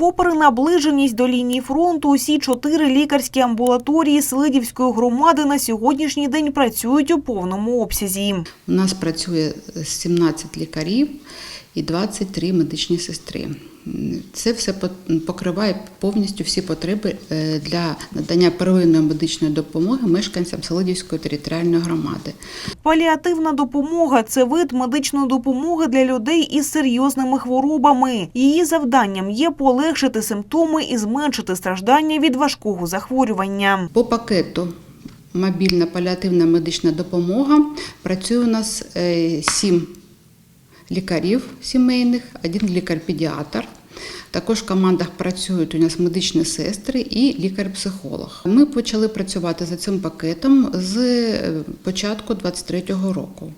Попри наближеність до лінії фронту, усі чотири лікарські амбулаторії Селидівської громади на сьогоднішній день працюють у повному обсязі. У нас працює 17 лікарів і 23 медичні сестри. Це все покриває повністю всі потреби е, для надання первинної медичної допомоги мешканцям Селидівської територіальної громади. Паліативна допомога це вид медичної допомоги для людей із серйозними хворобами. Її завданням є полегшити симптоми і зменшити страждання від важкого захворювання. По пакету мобільна паліативна медична допомога працює у нас е, сім лікарів сімейних, один лікар-педіатр. Також в командах працюють у нас медичні сестри і лікар-психолог. Ми почали працювати за цим пакетом з е, початку 2023 року.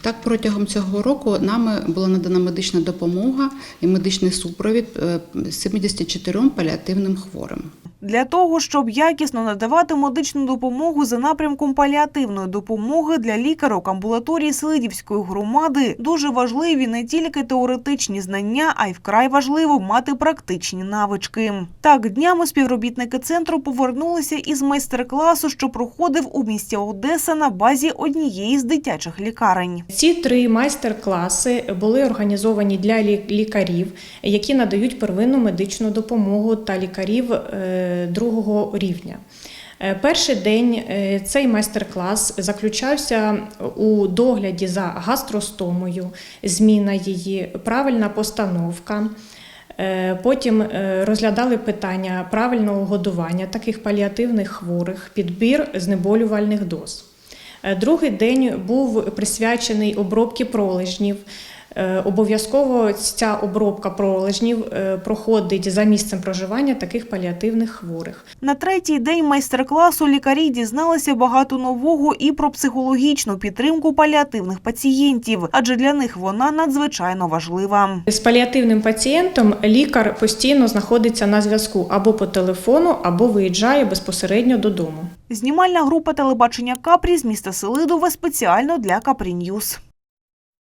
Так, протягом цього року нами була надана медична допомога і медичний супровід е, 74 паліативним хворим. Для того, щоб якісно надавати медичну допомогу за напрямком паліативної допомоги для лікарок амбулаторії Селидівської громади, дуже важливі не тільки теоретичні знання, а й вкрай важливо мати практичні навички. Так, днями співробітники центру повернулися із майстер-класу, що проходив у місті Одеса на базі однієї з дитячих лікарень. Ці три майстер-класи були організовані для лікарів, які надають первинну медичну допомогу та лікарів е, другого рівня. Е, Перший день е, цей майстер-клас заключався у догляді за гастростомою, зміна її, правильна постановка. Е, Потім розглядали питання правильного годування таких паліативних хворих, підбір знеболювальних доз. Другий день був присвячений обробці пролежнів. Е, Обов'язково ця обробка пролежнів е, проходить за місцем проживання таких паліативних хворих. На третій день майстер-класу лікарі дізналися багато нового і про психологічну підтримку паліативних пацієнтів, адже для них вона надзвичайно важлива. З паліативним пацієнтом лікар постійно знаходиться на зв'язку або по телефону, або виїжджає безпосередньо додому. Знімальна група телебачення Капрі з міста Селидове спеціально для Капрі Ньюс.